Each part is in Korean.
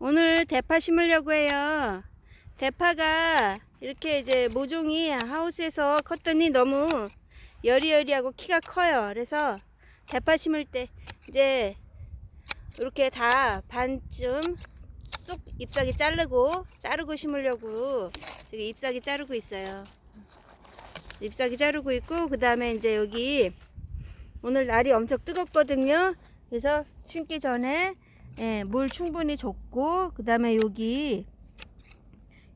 오늘 대파 심으려고 해요. 대파가 이렇게 이제 모종이 하우스에서 컸더니 너무 여리여리하고 키가 커요. 그래서 대파 심을 때 이제 이렇게 다 반쯤 쏙 잎사귀 자르고 자르고 심으려고 지금 잎사귀 자르고 있어요. 잎사귀 자르고 있고 그 다음에 이제 여기 오늘 날이 엄청 뜨겁거든요. 그래서 심기 전에 예, 물 충분히 줬고 그 다음에 여기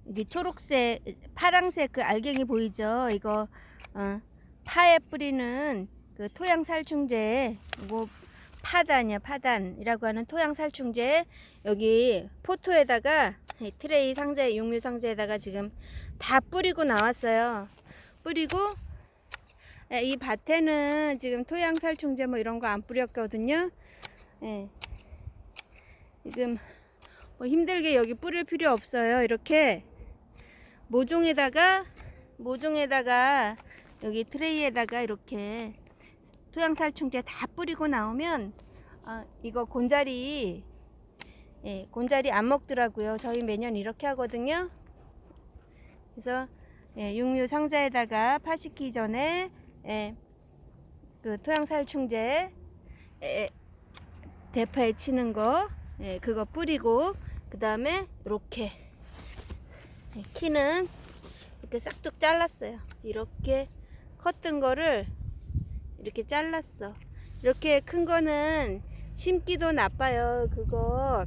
여기 초록색 파랑색 그 알갱이 보이죠? 이거 어, 파에 뿌리는 그 토양 살충제 이거 파단이야 파단이라고 하는 토양 살충제 여기 포토에다가 이 트레이 상자에 육류 상자에다가 지금 다 뿌리고 나왔어요. 뿌리고 예, 이 밭에는 지금 토양 살충제 뭐 이런 거 안 뿌렸거든요. 예. 지금 뭐 힘들게 여기 뿌릴 필요 없어요. 이렇게 모종에다가 모종에다가 여기 트레이에다가 이렇게 토양 살충제 다 뿌리고 나오면 아, 이거 곤자리 예, 곤자리 안 먹더라고요. 저희 매년 이렇게 하거든요. 그래서 예, 육류 상자에다가 파시기 전에 예, 그 토양 살충제 예, 대파에 치는 거 예, 그거 뿌리고 그 다음에 이렇게 예, 키는 이렇게 싹둑 잘랐어요. 이렇게 컸던 거를 이렇게 잘랐어. 이렇게 큰 거는 심기도 나빠요. 그거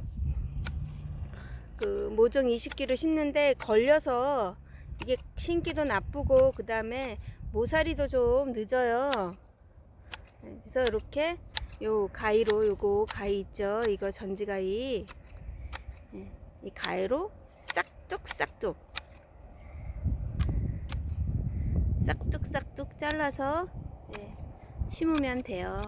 그 모종 20기로 심는데 걸려서 이게 심기도 나쁘고 그 다음에 모사리도 좀 늦어요. 네, 그래서 이렇게 요 가위로 요거 가위 있죠? 이거 전지 가위 예, 이 가위로 싹둑 싹둑 싹둑 싹둑 잘라서 예, 심으면 돼요.